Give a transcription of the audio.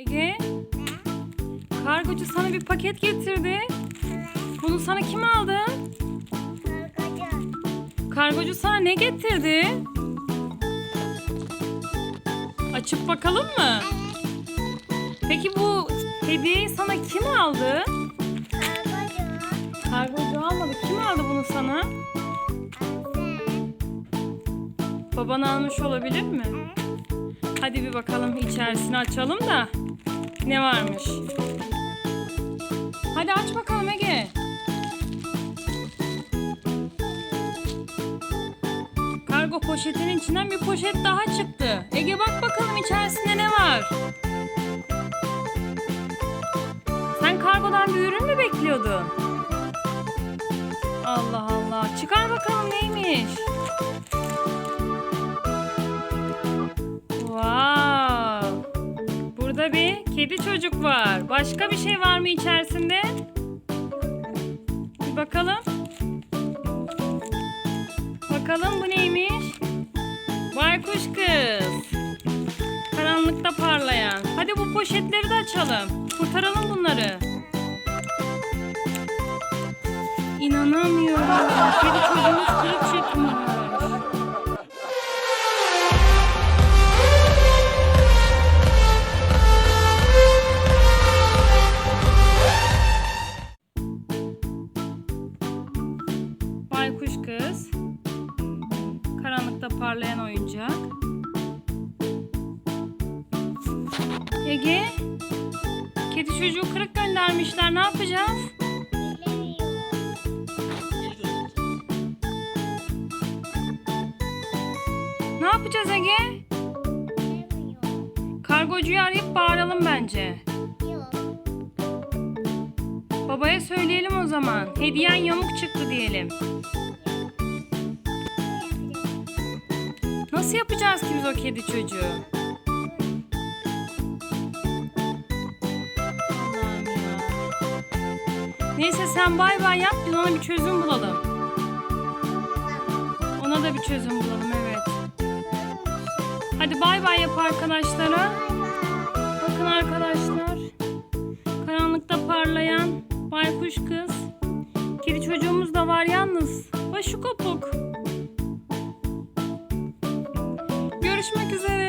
Ege, kargocu sana bir paket getirdi. Bunu sana kim aldı? Kargocu sana ne getirdi? Açıp bakalım mı? Peki bu hediyeyi sana kim aldı? Kargocu almadı. Kim aldı bunu sana? Baban almış olabilir mi? Hadi bir bakalım içerisini açalım da ne varmış. Hadi aç bakalım Ege. Kargo poşetinin içinden bir poşet daha çıktı. Ege bak bakalım içerisinde ne var? Sen kargodan bir ürün mü bekliyordun? Allah Allah. Çıkar bakalım neymiş? Burada bir kedi çocuk var. Başka bir şey var mı içerisinde? Bir bakalım. Bakalım bu neymiş? Baykuş kız. Karanlıkta parlayan. Hadi bu poşetleri de açalım. Kurtaralım bunları. İnanamıyorum. Kedi çocuğumuz kırık çıkmış. Baykuş kız. Karanlıkta parlayan oyuncak. Ege. Kedi çocuğu kırık göndermişler. Ne yapacağız? Ne yapacağız Ege? Kargocuyu arayıp bağıralım bence. Babaya söyleyelim o zaman. Hediyen yamuk çıktı diyelim. Nasıl yapacağız ki biz o kedi çocuğu? Neyse sen bay bay yap biz ona bir çözüm bulalım. Ona da bir çözüm bulalım evet. Hadi bay bay yap arkadaşlara. Bakın arkadaşlar. Karanlıkta parlayan baykuş kız. Kedi çocuğumuz da var yalnız. Başı kopuk. Görüşmek üzere.